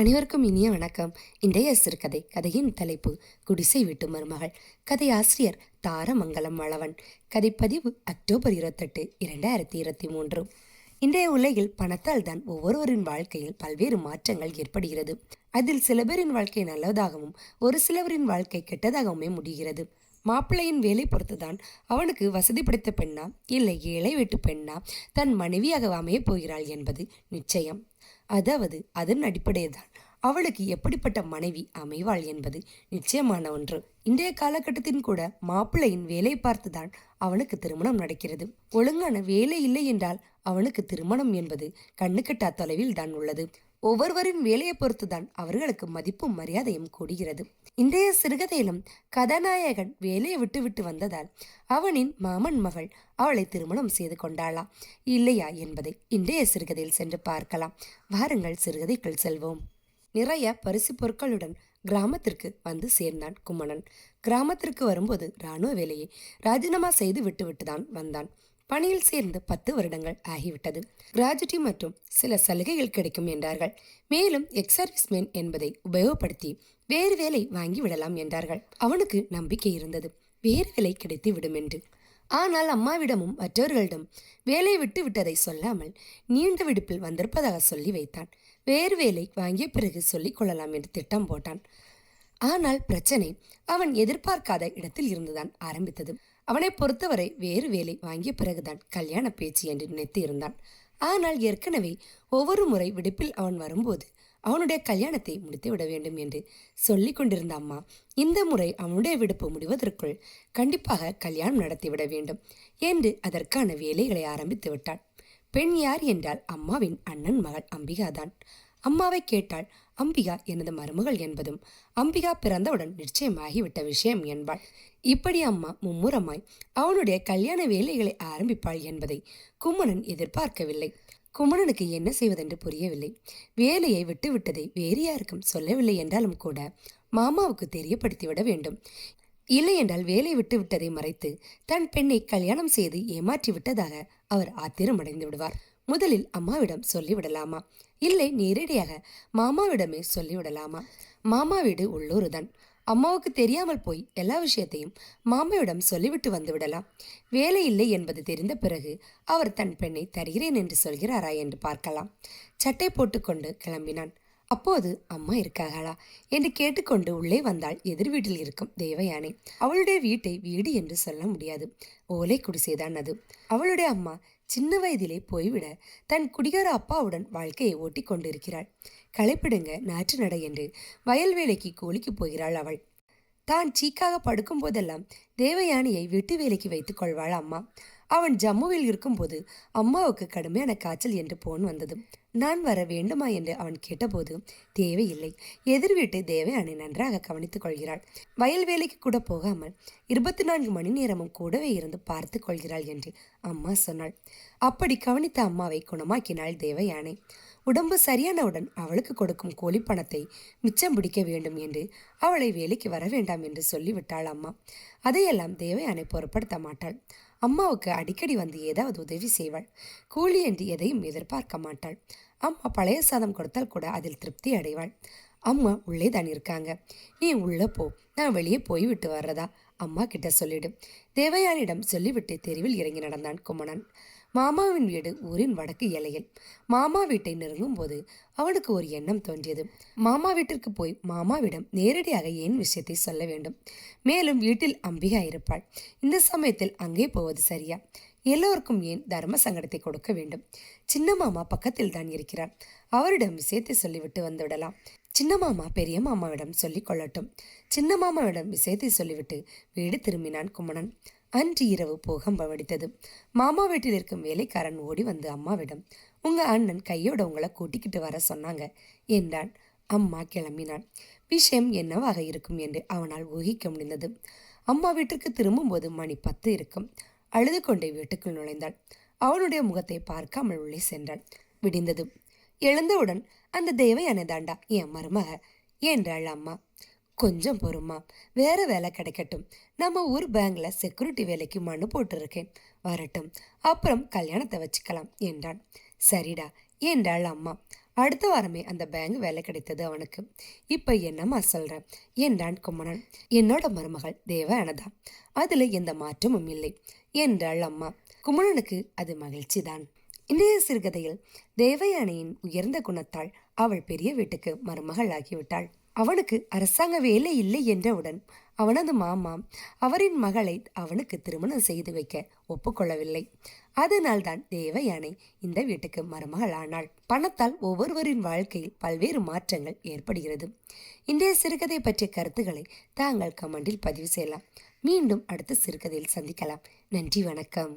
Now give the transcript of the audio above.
அனைவருக்கும் இனிய வணக்கம். இன்றைய சிறுகதை கதையின் தலைப்பு குடிசை வீட்டு மருமகள். கதை ஆசிரியர் தாரமங்கலம் வளவன். கதைப்பதிவு அக்டோபர் இருபத்தெட்டு இரண்டாயிரத்தி இருபத்தி மூன்று. இன்றைய உலகில் பணத்தால் தான் ஒவ்வொருவரின் வாழ்க்கையில் பல்வேறு மாற்றங்கள் ஏற்படுகிறது. அதில் சில பேரின் வாழ்க்கை நல்லதாகவும் ஒரு சிலவரின் வாழ்க்கை கெட்டதாகவுமே முடிகிறது. மாப்பிள்ளையின் வேலை பொறுத்துதான் அவனுக்கு வசதி படைத்த பெண்ணா இல்லை ஏழை வீட்டு பெண்ணா தன் மனைவியாக அமையப் போகிறாள் என்பது நிச்சயம். அதாவது அதன் அடிப்படையில் அவளுக்கு எப்படிப்பட்ட மனைவி அமைவாள் என்பது நிச்சயமான ஒன்று. இன்றைய காலகட்டத்தின் கூட மாப்பிள்ளையின் வேலை பார்த்துதான் அவனுக்கு திருமணம் நடக்கிறது. ஒழுங்கான வேலை இல்லை என்றால் அவனுக்கு திருமணம் என்பது கண்ணுக்கட்டா தொலைவில் தான் உள்ளது. ஒவ்வொருவரின் வேலையை பொறுத்துதான் அவர்களுக்கு மதிப்பும் மரியாதையும் கூடுகிறது. இன்றைய சிறுகதையிலும் கதாநாயகன் வேலையை விட்டுவிட்டு வந்ததால் அவனின் மாமன் மகள் அவளை திருமணம் செய்து கொண்டாளா இல்லையா என்பதை இன்றைய சிறுகதையில் சென்று பார்க்கலாம். வாருங்கள் சிறுகதைக்குள் செல்வோம். நிறைய பரிசு பொருட்களுடன் கிராமத்திற்கு வந்து சேர்ந்தான் குமணன். கிராமத்திற்கு வரும்போது இராணுவ வேலையை ராஜினாமா செய்து விட்டுவிட்டு தான் வந்தான். பணியில் சேர்ந்து பத்து வருடங்கள் ஆகிவிட்டது. கிராஜுட்டி மற்றும் சில சலுகைகள் கிடைக்கும் என்றார்கள். மேலும் எக்ஸ் சர்வீஸ்மேன் என்பதை உபயோகப்படுத்தி வேறு வேலை வாங்கி விடலாம் என்றார்கள். அவனுக்கு நம்பிக்கை இருந்தது. வேறு வேலை கிடைத்து விடும் என்று. ஆனால் அம்மாவிடமும் மற்றவர்களிடம் வேலை விட்டு விட்டதை சொல்லாமல் நீண்ட விடுப்பில் வந்திருப்பதாக சொல்லி வைத்தான். வேறு வேலை வாங்கிய பிறகு சொல்லிக் கொள்ளலாம் என்று திட்டம் போட்டான். ஆனால் பிரச்சனை அவன் எதிர்பார்க்காத இடத்தில் இருந்துதான் ஆரம்பித்தது. அவனை பொறுத்தவரை வேறு வேலை வாங்கிய பிறகுதான் கல்யாண பேச்சு என்று நினைத்து இருந்தான். ஆனால் ஏற்கனவே ஒவ்வொரு முறை விடுப்பில் அவன் வரும்போது அவனுடைய கல்யாணத்தை முடித்து விட வேண்டும் என்று சொல்லி கொண்டிருந்த அம்மா இந்த முறை அவனுடைய விடுப்பு முடிவதற்குள் கண்டிப்பாக கல்யாணம் நடத்திவிட வேண்டும் என்று அதற்கான வேலைகளை ஆரம்பித்து விட்டாள். பெண் யார் என்றால் அம்மாவின் அண்ணன் மகள் அம்பிகாதான். அம்மாவை கேட்டாள் அம்பிகா எனது மருமகள் என்பதும் அம்பிகா பிறந்தவுடன் நிச்சயமாகிவிட்ட விஷயம் என்பாள். இப்படி அம்மா மும்முரமாய் அவனுடைய கல்யாண வேலைகளை ஆரம்பிப்பாள் என்பதை குமணன் எதிர்பார்க்கவில்லை. குமணனுக்கு என்ன செய்வதென்று புரியவில்லை. வேலையை விட்டுவிட்டதை வேறு யாருக்கும் சொல்லவில்லை என்றாலும் கூட மாமாவுக்கு தெரியப்படுத்திவிட வேண்டும். இல்லை என்றால் வேலை விட்டு விட்டதை மறைத்து தன் பெண்ணை கல்யாணம் செய்து ஏமாற்றி விட்டதாக அவர் ஆத்திரமடைந்து விடுவார். முதலில் அம்மாவிடம் சொல்லிவிடலாமா? இல்லை நேரடியாக மாமாவிடமே சொல்லிவிடலாமா? மாமா வீடு உள்ளூர் தான் அம்மாவுக்கு தெரியாமல் போய் எல்லா விஷயத்தையும் மாமாவிடம் சொல்லிவிட்டு வந்து விடலாம். வேலை இல்லை என்பது தெரிந்த பிறகு அவர் தன் பெண்ணை தருகிறேன் என்று சொல்கிறாரா என்று பார்க்கலாம். சட்டை போட்டுக்கொண்டு கிளம்பினான். அப்போது அம்மா இருக்காகளா என்று கேட்டுக்கொண்டு உள்ளே வந்தால் எதிர் வீட்டில் இருக்கும் தேவயானை. அவளுடைய வீட்டை வீடு என்று சொல்ல முடியாது. ஓலை குடிசைதான் அது. அவளுடைய அம்மா சின்ன வயதிலே போய்விட தன் குடிகார அப்பாவுடன் வாழ்க்கையை ஓட்டி கொண்டிருக்கிறாள். களைப்பிடுங்க நாற்று நட என்று வயல் வேலைக்கு கூலிக்கு போகிறாள் அவள். தான் சீக்காக படுக்கும் போதெல்லாம் தேவயானியை வெட்டு வேலைக்கு வைத்துக் கொள்வாள் அம்மா. அவன் ஜம்முவில் இருக்கும்போது அம்மாவுக்கு கடுமையான காய்ச்சல் என்று போன் வந்தது. நான் வர வேண்டுமா? என்று அவன் கேட்டபோது தேவையில்லை. எதிர் வீட்டு தேவையானை நன்றாக கவனித்துக் கொள்கிறாள். வயல் வேலைக்கு கூட போகாமல் இருபத்தி நான்கு மணி நேரமும் கூடவே இருந்து பார்த்து கொள்கிறாள் என்று அம்மா சொன்னாள். அப்படி கவனித்த அம்மாவை குணமாக்கினாள் தேவயானை உடம்பு சரியானவுடன் அவளுக்கு கொடுக்கும் கோழி பணத்தை மிச்சம் பிடிக்க வேண்டும் என்று அவளை வேலைக்கு வர வேண்டாம் என்று சொல்லிவிட்டாள் அம்மா. அதையெல்லாம் தேவயானை பொருட்படுத்த மாட்டாள். அம்மாவுக்கு அடிக்கடி வந்து ஏதாவது உதவி செய்வாள். கூலி என்று எதையும் எதிர்பார்க்க மாட்டாள். அம்மா பழைய சாதம் கொடுத்தால் கூட அதில் திருப்தி அடைவாள். அம்மா உள்ளே தான் இருக்காங்க. நீ உள்ளே போ. நான் வெளியே போய் விட்டு வர்றதா? அம்மா கிட்ட சொல்லிடும் தேவையானிடம் சொல்லிவிட்டு தெருவில் இறங்கி நடந்தான் குமணன். மாமாவின் வீடு ஊரின் வடக்கு எல்லையில். மாமா வீட்டை நெருங்கும் போது அவனுக்கு ஒரு எண்ணம் தோன்றியது. மாமா வீட்டிற்கு போய் மாமாவிடம் நேரடியாக ஏன் விஷயத்தை சொல்ல வேண்டும்? மேலும் வீட்டில் அம்பிகா இருப்பாள். இந்த சமயத்தில் அங்கே போவது சரியா? எல்லோருக்கும் ஏன் தர்ம சங்கடத்தை கொடுக்க வேண்டும்? சின்ன மாமா பக்கத்தில் தான் இருக்கிறார். அவரிடம் விஷயத்தை சொல்லிவிட்டு வந்துவிடலாம் சின்ன மாமா பெரிய மாமாவிடம் சொல்லிக் கொள்ளட்டும். சின்ன மாமாவிடம் விஷயத்தை சொல்லிவிட்டு வீடு திரும்பினான் குமணன். அன்று இரவு பூகம்பம் வடித்தது. மாமா வீட்டில் இருக்கும் வேலைக்காரன் ஓடி வந்து அம்மாவிடம் உங்க அண்ணன் கையோட உங்களை கூட்டிக்கிட்டு வர சொன்னாங்க என்றான். அம்மா கிளம்பினான் விஷயம் என்னவாக இருக்கும்? என்று அவனால் ஊகிக்க முடிந்தது. அம்மா வீட்டிற்கு திரும்பும்போது மணி பத்து இருக்கும். அழுது கொண்டே வீட்டுக்குள் நுழைந்தாள். அவனுடைய முகத்தை பார்க்காமல் உள்ளே சென்றாள். விடிந்தது. எழுந்தவுடன் அந்த தேவையான தாண்டா என் மருமக? என்றாள் அம்மா. கொஞ்சம் பொறுமா வேற வேலை கிடைக்கட்டும். நம்ம ஊர் பேங்க்ல செக்யூரிட்டி வேலைக்கு மனு போட்டிருக்கேன். வரட்டும். அப்புறம் கல்யாணத்தை வச்சுக்கலாம் என்றான். சரிடா என்றாள் அம்மா. அடுத்த வாரமே அந்த பேங்க் வேலை கிடைத்தது அவனுக்கு. இப்ப என்னம்மா சொல்ற? என்றான் குமணன் என்னோட மருமகள் தேவயானதா அதுல எந்த மாற்றமும் இல்லை என்றாள் அம்மா. குமணனுக்கு அது மகிழ்ச்சி தான் இன்றைய சிறுகதையில் தேவயானையின் உயர்ந்த குணத்தால் அவள் பெரிய வீட்டுக்கு மருமகள் ஆகிவிட்டாள். அவனுக்கு அரசாங்க வேலை இல்லை என்றவுடன் அவனது மாமா அவரின் மகளை அவனுக்கு திருமணம் செய்து வைக்க ஒப்புக்கொள்ளவில்லை. அதனால்தான் தேவயானை இந்த வீட்டுக்கு மருமகள் ஆனாள். பணத்தால் ஒவ்வொருவரின் வாழ்க்கையில் பல்வேறு மாற்றங்கள் ஏற்படுகிறது. இன்றைய சிறுகதை பற்றிய கருத்துக்களை தாங்கள் கமெண்டில் பதிவு செய்யலாம். மீண்டும் அடுத்த சிறுகதையில் சந்திக்கலாம். நன்றி வணக்கம்.